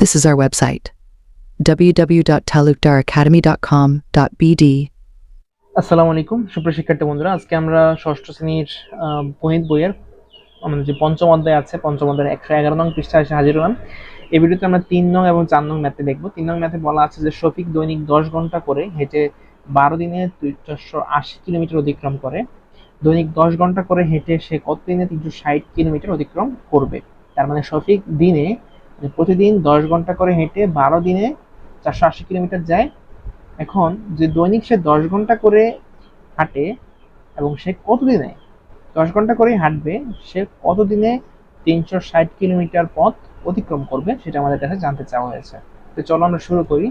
This is our website www.talukdaracademy.com.bd. আসসালামু আলাইকুম, সুপ্রিয় শিক্ষার্থী বন্ধুরা, আজকে আমরা ষষ্ঠ শ্রেণির গণিত বইয়ের আমাদের যে পঞ্চম অধ্যায় আছে, পঞ্চম অধ্যায়ের একশো এগারো নং পৃষ্ঠায় এসে হাজির হলাম। এই ভিডিওতে আমরা তিন নং এবং চার নং ম্যাথে দেখব। তিন নং ম্যাথে বলা আছে যে শফিক দৈনিক দশ ঘণ্টা করে হেঁটে বারো দিনে চারশো আশি কিলোমিটার অতিক্রম করে। দৈনিক দশ ঘণ্টা করে হেঁটে সে কত দিনে তিনশো ষাট কিলোমিটার অতিক্রম করবে? তার মানে শফিক দিনে মানে প্রতিদিন দশ ঘণ্টা করে হেঁটে বারো দিনে চারশো আশি কিলোমিটার যায়। এখন যে দৈনিক সে দশ ঘণ্টা করে হাঁটে এবং সে কতদিনে দশ ঘণ্টা করেই হাঁটবে, সে কতদিনে তিনশো ষাট কিলোমিটার পথ অতিক্রম করবে সেটা আমাদের কাছে জানতে চাওয়া হয়েছে। তো চলো আমরা শুরু করি।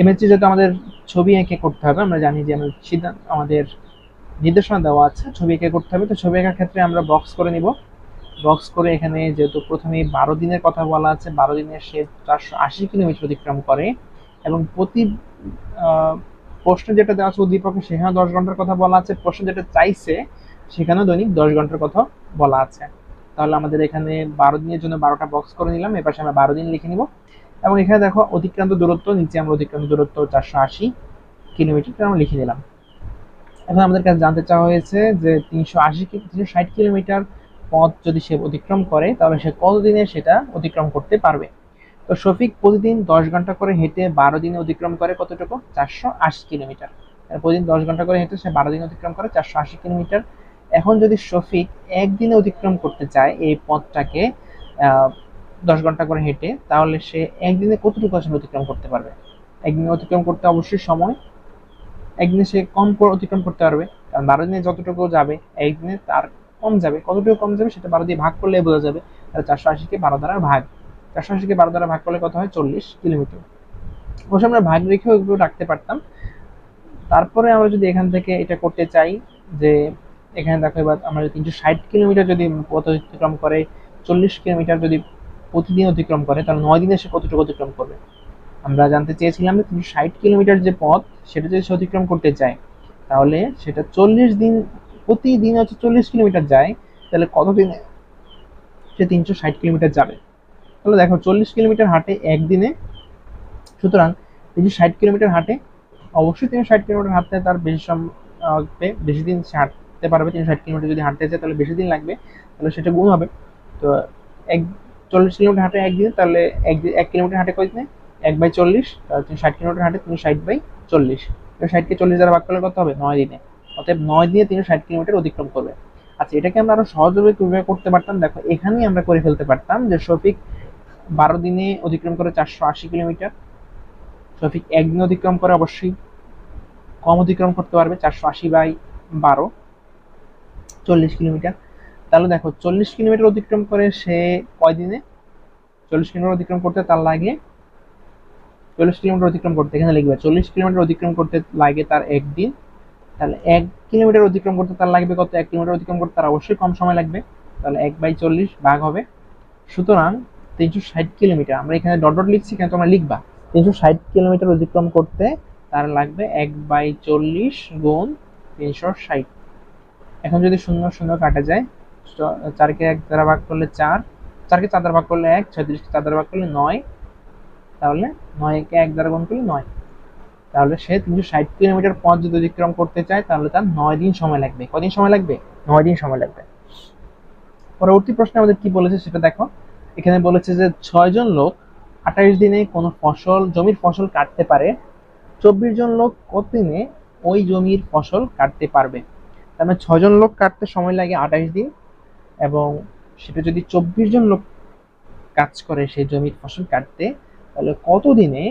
এমএসসি যেহেতু আমাদের ছবি এঁকে করতে হবে, আমরা জানি যে আমাদের সিদ্ধান্ত আমাদের নির্দেশনা দেওয়া আছে, ছবি এঁকে করতে হবে। তো ছবি আঁকার ক্ষেত্রে আমরা বক্স করে নিব। বক্স করে এখানে যেহেতু প্রথমে বারো দিনের কথা বলা আছে, বারো দিনে সে চারশো আশি কিলোমিটার অতিক্রম করে এবং প্রতি প্রশ্ন যেটা দেওয়া আছে উদ্দীপকে সেখানে দশ ঘণ্টার কথা বলা আছে, প্রশ্ন যেটা চাইছে সেখানেও দৈনিক দশ ঘণ্টার কথা বলা আছে। তাহলে আমাদের এখানে বারো দিনের জন্য বারোটা বক্স করে নিলাম এর পাশে আমরা বারো দিন লিখে নিব। এবং এখানে দেখো অতিক্রান্ত দূরত্ব, নিচে আমরা অতিক্রান্ত দূরত্ব চারশো আশি কিলোমিটার আমরা লিখে নিলাম। এখন আমাদের কাছে জানতে চাওয়া হয়েছে যে তিনশো আশি তিনশো ষাট কিলোমিটার পথ যদি সে অতিক্রম করে, তাহলে সে কতদিনে সেটা অতিক্রম করতে পারবে? তো শফিক প্রতিদিন দশ ঘণ্টা করে হেঁটে বারো দিনে অতিক্রম করে কতটুকু? চারশো আশি কিলোমিটার। প্রতিদিন দশ ঘণ্টা করে হেঁটে সে বারো দিনে অতিক্রম করে চারশো আশি কিলোমিটার। এখন যদি শফিক একদিনে অতিক্রম করতে চায় এই পথটাকে দশ ঘণ্টা করে হেঁটে, তাহলে সে একদিনে কতটুকু আসলে অতিক্রম করতে পারবে? একদিনে অতিক্রম করতে অবশ্যই সময়। একদিনে সে কম করে অতিক্রম করতে পারবে। কারণ বারো দিনে যতটুকু যাবে, একদিনে তার কম যাবে, কতটুকু কম যাবে সেটা বারো দিয়ে ভাগ করলে বোঝা যাবে। তাহলে চারশো আশিকে বারো দ্বারা ভাগ। চারশো আশিকে বারো দ্বারা ভাগ করলে কত হয়? চল্লিশ কিলোমিটার। অবশ্য আমরা ভাগ রেখেও এগুলো রাখতে পারতাম। তারপরে আমরা যদি এখান থেকে এটা করতে চাই যে, এখানে দেখো এবার আমরা তিনশো ষাট কিলোমিটার যদি পথ অতিক্রম করে, চল্লিশ কিলোমিটার যদি প্রতিদিন অতিক্রম করে, তাহলে নয় দিনে সে কতটুকু অতিক্রম করবে? আমরা জানতে চেয়েছিলাম যে তিনশো ষাট কিলোমিটার যে পথ, সেটা যদি সে অতিক্রম করতে চায়, তাহলে সেটা চল্লিশ দিন প্রতিদিন হচ্ছে চল্লিশ কিলোমিটার যায়, তাহলে কতদিনে? সে তিনশো ষাট কিলোমিটার যাবে। তাহলে দেখো চল্লিশ কিলোমিটার হাঁটে একদিনে, সুতরাং তিনশো ষাট কিলোমিটার হাঁটে অবশ্যই তিনশো ষাট কিলোমিটার হাঁটতে তার বেশি সময় বেশি দিন সে হাঁটতে পারবে। তিনশো ষাট কিলোমিটার যদি হাঁটতে চায়, তাহলে বেশি দিন লাগবে। তাহলে সেটা গুণ হবে। তো এক, চল্লিশ কিলোমিটার হাঁটে একদিনে, তাহলে এক এক কিলোমিটার হাঁটে কয়দিনে? এক বাই চল্লিশ, তাহলে তিনশো ষাট কিলোমিটার হাঁটে তিনশো ষাট বাই চল্লিশ। ষাটকে চল্লিশ দ্বারা ভাগ করলে কত হবে? নয় দিনে। অতএব নয় দিনে তিনশো ষাট কিলোমিটার অতিক্রম করবে। আচ্ছা এটাকে আমরা আরও সহজভাবে কীভাবে করতে পারতাম? দেখো, এখানেই আমরা করে ফেলতে পারতাম যে শফিক বারো দিনে অতিক্রম করে চারশো আশি কিলোমিটার, শফিক একদিন অতিক্রম করে অবশ্যই কম অতিক্রম করতে পারবে চারশো আশি বাই বারো, চল্লিশ কিলোমিটার। তাহলে দেখো, চল্লিশ কিলোমিটার অতিক্রম করে সে কয় দিনে? চল্লিশ কিলোমিটার অতিক্রম করতে তার লাগে চল্লিশ কিলোমিটার অতিক্রম করতে, এখানে লিখবে, চল্লিশ কিলোমিটার অতিক্রম করতে লাগে তার একদিন। তাহলে এক কিলোমিটার অতিক্রম করতে তার লাগবে কত? এক কিলোমিটার অতিক্রম করতে তার অবশ্যই কম সময় লাগবে। তাহলে এক বাই চল্লিশ ভাগ হবে। সুতরাং তিনশো ষাট কিলোমিটার। আমরা এখানে ডট ডট লিখছি কেন তোমরা লিখবা। তিনশো ষাট কিলোমিটার অতিক্রম করতে তার লাগবে এক বাই চল্লিশ গুণ তিনশো ষাট। এখন যদি শূন্য শূন্য কাটা যায় চারকে এক দ্বারা ভাগ করলে চার, চারকে চার দ্বারা ভাগ করলে এক, ছয়ত্রিশকে চার দ্বারা ভাগ করলে নয়। তাহলে নয়কে এক দ্বারা গুণ করলে নয়। তাহলে সে তিনশো ষাট কিলোমিটার পথ যদি অতিক্রম করতে চায় তাহলে তার নয় দিন সময় লাগবে। কদিন সময় লাগবে? নয় দিন সময় লাগবে। পরবর্তী প্রশ্নে আমাদের কি বলেছে সেটা দেখো। এখানে বলেছে যে ছয়জন লোক আঠাইশ দিনে কোনো ফসল জমির ফসল কাটতে পারে। চব্বিশ জন লোক কতদিনে ওই জমির ফসল কাটতে পারবে? তার মানে ছয়জন লোক কাটতে সময় লাগে আঠাইশ দিন এবং সেটা যদি চব্বিশ জন লোক কাজ করে সেই জমির ফসল কাটতে তাহলে কতদিনে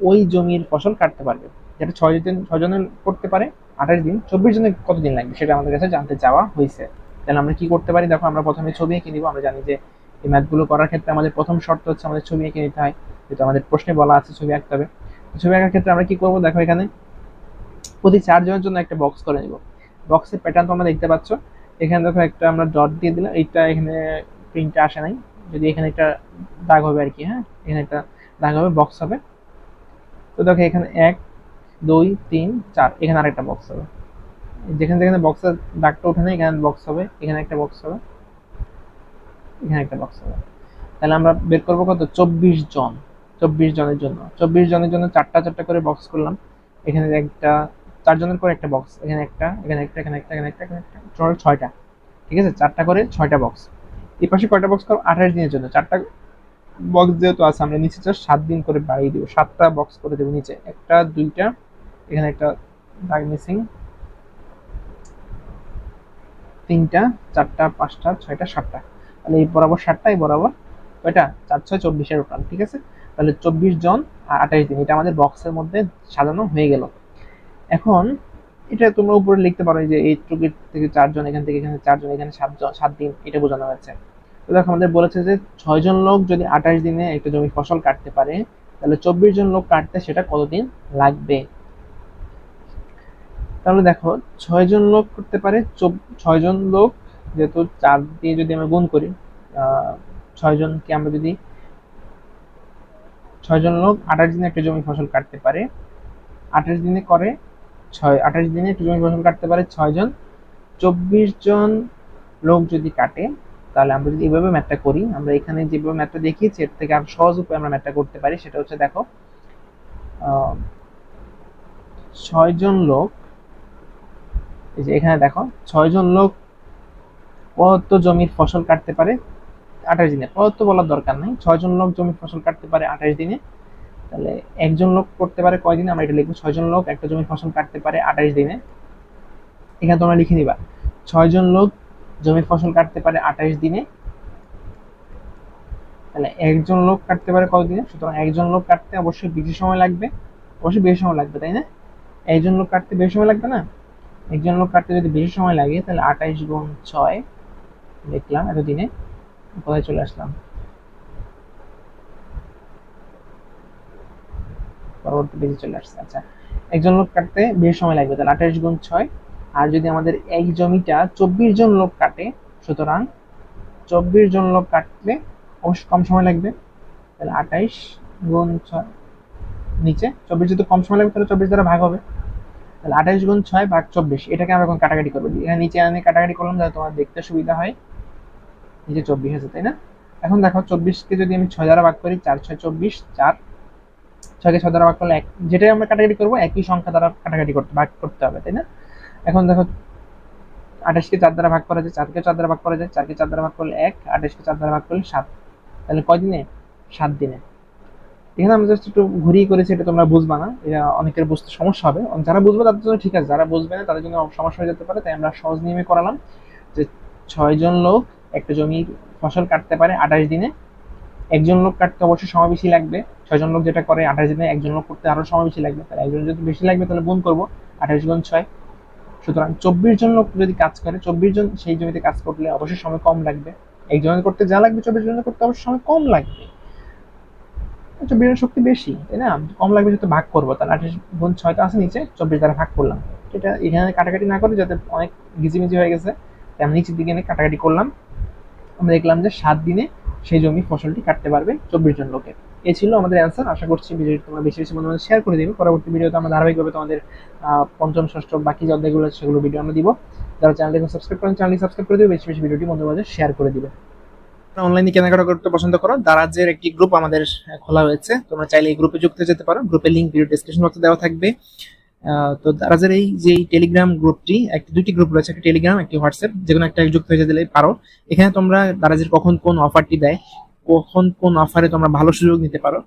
ওই জমির ফসল কাটতে পারবে। যেটা ছয় দিন, ছয় জনের করতে পারে, আঠাশ দিন, চব্বিশ জনের কতদিন লাগবে সেটা আমাদের কাছে জানতে চাওয়া হয়েছে। তাহলে আমরা কি করতে পারি? দেখো, আমরা প্রথমে ছবি এঁকে নিব। আমরা জানি যে এই ম্যাথগুলো করার ক্ষেত্রে আমাদের প্রথম শর্ত হচ্ছে আমাদের ছবি এঁকে নিতে হয়, যেহেতু আমাদের প্রশ্নে বলা আছে ছবি আঁকতে হবে। ছবি আঁকার ক্ষেত্রে আমরা কি করব? দেখো এখানে প্রতি চারজনের জন্য একটা বক্স করে নিব। বক্সের প্যাটার্ন তোমরা দেখতে পাচ্ছ। এখানে দেখো একটা আমরা ডট দিয়ে দিলাম। এইটা এখানে প্রিন্টটা আসে নাই। যদি এখানে একটা দাগ হবে আর কি হ্যাঁ? এখানে একটা দাগ হবে বক্স হবে। তো দেখো এখানে এক, দুই, তিন, চার, এখানে আরেকটা বক্স হবে। যেখানে যেখানে বক্সের দাগটা ওঠে না, এখানে বক্স হবে, এখানে একটা বক্স হবে, এখানে একটা বক্স হবে। তাহলে আমরা বের করব কত? চব্বিশ জন, চব্বিশ জনের জন্য। চব্বিশ জনের জন্য চারটা চারটা করে বক্স করলাম। এখানে একটা চারজনের করে একটা বক্স এখানে একটা এখানে একটা এখানে একটা এখানে একটা এখানে একটা টোটাল ছয়টা। ঠিক আছে? চারটা করে ছয়টা বক্স এই পাশে কয়টা বক্স করো আঠাশ দিনের জন্য। চারটা বক্স যেহেতু আছে, আমরা নিচে জাস্ট সাত দিন করে বাড়িয়ে দেবো। সাতটা বক্স করে দেবো নিচে। একটা, দুইটা, এখানে একটা দাগ মিসিং তিনটা, চারটা, পাঁচটা, ছয়টা, সাতটা। তাহলে এই বরাবর সাতটা, এই বরাবর কয়টা? চার, ছয়, চব্বিশের টোটাল ঠিক আছে? তাহলে চব্বিশ জন আর আঠাশ দিন এটা আমাদের বক্সের মধ্যে সাজানো হয়ে গেল। এখন এটা তোমরা উপরে লিখতে পারো যে এই টুকির থেকে চারজন, এখান থেকে এখানে চারজন, এখানে সাতজন, সাত দিন, এটা বোঝানো হয়েছে। দেখো, আমাদের বলেছে যে ছয়জন লোক যদি আঠাশ দিনে একটা জমি ফসল কাটতে পারে, তাহলে চব্বিশ জন লোক কাটতে সেটা কতদিন লাগবে? তাহলে দেখো ছয়জন লোক করতে পারে ছয়জন লোক যেহেতু চার দিয়ে যদি আমরা গুণ করি ছয়জনকে আমরা যদি ছয়জন লোক আঠাশ দিনে একটা জমি ফসল কাটতে পারে, আঠাশ দিনে করে ছয়, আঠাশ দিনে একটা জমি ফসল কাটতে পারে ছয়জন চব্বিশ জন লোক যদি কাটে তাহলে আমরা যদি এভাবে ম্যাথটা করি, আমরা এখানে যেভাবে ম্যাথটা দেখিয়েছি, এর থেকে আরও সহজ উপায়ে আমরা ম্যাথটা করতে পারি, সেটা হচ্ছে দেখো ছয়জন লোক, এই যে এখানে দেখো, ছয়জন লোক প্রদত্ত জমির ফসল কাটতে পারে আঠাশ দিনে। প্রদত্ত বলার দরকার নেই, ছয়জন লোক জমির ফসল কাটতে পারে আঠাশ দিনে। তাহলে একজন লোক করতে পারে কয় দিনে? আমরা এটা লিখব ছয়জন লোক একটা জমির ফসল কাটতে পারে আঠাশ দিনে। এখানে তোমরা লিখে নিবা, ছয়জন লোক জমির ফসল কাটতে পারে আঠাশ দিনে। তাহলে একজন লোক কাটতে পারে কত দিনে? সুতরাং একজন লোক কাটতে অবশ্যই বেশি সময় লাগবে। অবশ্যই বেশি সময় লাগবে, তাই না? একজন লোক কাটতে বেশি সময় লাগবে না? একজন লোক কাটতে যদি বেশি সময় লাগে, তাহলে আঠাইশ গুণ ছয় লিখলাম এতদিনে, কোথায় চলে আসলাম? পরবর্তী পেজে চলে আসছে। আচ্ছা একজন লোক কাটতে বেশি সময় লাগবে, তাহলে আঠাইশ গুণ ছয় আর যদি আমাদের এক জমিটা চব্বিশ জন লোক কাটে, সুতরাং চব্বিশ জন লোক কাটলে অবশ্য কম সময় লাগবে। তাহলে আঠাইশ গুণ ছয়, নিচে চব্বিশ যদি কম সময় লাগবে, তাহলে চব্বিশ দ্বারা ভাগ হবে। তাহলে আঠাইশ গুণ ছয় ভাগ চব্বিশ, এটাকে আমরা এখন কাটাকাটি করব। এখানে নিচে আমি কাটাকাটি করলাম, যাতে তোমার দেখতে সুবিধা হয়। নিচে চব্বিশ আছে, তাই না? এখন দেখো, চব্বিশকে যদি আমি ছয় দ্বারা ভাগ করি, চার, ছয়, চব্বিশ, চার, ছয়কে ছয় দ্বারা ভাগ করলে এক, যেটাই আমরা কাটাকাটি করব, একই সংখ্যা দ্বারা কাটাকাটি করতে, ভাগ করতে হবে, তাই না? এখন দেখো, আঠাশকে চার দ্বারা ভাগ করা যায়, চারকে চার দ্বারা ভাগ করা যায়, চারকে চার দ্বারা ভাগ করলে এক, আঠাশকে চার দ্বারা ভাগ করলে সাত। তাহলে কয় দিনে? সাত দিনে। এখানে আমি জাস্ট একটু ঘুরিয়ে করেছি, এটা তোমরা বুঝবা না। এটা অনেকের বুঝতে সমস্যা হবে। যারা বুঝবে তাদের জন্য ঠিক আছে, যারা বুঝবে না তাদের জন্য সমস্যা হয়ে যেতে পারে, তাই আমরা সহজ নিয়মে করালাম যে ছয়জন লোক একটা জমির ফসল কাটতে পারে আঠাশ দিনে। একজন লোক কাটতে অবশ্যই সময় বেশি লাগবে। ছয়জন লোক যেটা করে আঠাশ দিনে একজন লোক করতে আরও সময় বেশি লাগবে। তাহলে একজন যদি বেশি লাগবে তাহলে গুণ করব, আঠাশ গুণ ছয়। সুতরাং চব্বিশ জন লোক যদি কাজ করে, চব্বিশ জন সেই জমিতে কাজ করলে অবশ্যই সময় কম লাগবে। একজনের করতে যা লাগবে, চব্বিশ জনের করতে অবশ্যই সময় কম লাগবে। চব্বিশ জনের শক্তি বেশি, তাই না? কম লাগবে যেহেতু ভাগ করব, তাহলে আঠাশ গুণ ছয়টা আছে নিচে, চব্বিশ দ্বারা ভাগ করলাম। এটা এখানে কাটাকাটি না করে, যাতে অনেক গিজিমিজি হয়ে গেছে, তাই আমি নিচের দিকে এনে কাটাকাটি করলাম। আমরা দেখলাম যে সাত দিনে সেই জমি ফসলটি কাটতে পারবে চব্বিশ জন লোকের। এই ছিল আমাদের অ্যান্সার আশা করছি ভিডিওটি তোমরা বেশি বেশি বন্ধু শেয়ার করে দিবে। পরবর্তী ভিডিওতে আমরা ধারাবাহিকভাবে তোমাদের পঞ্চম, ষষ্ঠ, বাকি যে অধ্যায়গুলো আছে সেগুলো ভিডিও আমরা দিব। যারা চ্যানেলটিকে সাবস্ক্রাইব করেন চ্যানেলটি সাবস্ক্রাইব করে দিবে। বেশি বেশি ভিডিওটি বন্ধু বান্ধব শেয়ার করে দিবে। অনলাইনে কেনাকাটা করতে পছন্দ করো। দারাজের একটি গ্রুপ আমাদের খোলা হয়েছে তোমরা চাইলে এই গ্রুপে যুক্ত যেতে পারো। গ্রুপের লিঙ্ক ভিডিও ডিসক্রিপশন বক্সে দেওয়া থাকবে। তো দারাজের এই যে টেলিগ্রাম গ্রুপটি একটি, দুটি গ্রুপ রয়েছে। একটি টেলিগ্রাম একটি হোয়াটসঅ্যাপ যে কোনো একটা যুক্ত হয়ে যেতে পারো। এখানে তোমরা দারাজের কখন কোন অফারটি দেয় কখন কোন অফারে তোমরা ভালো সুযোগ নিতে পারো।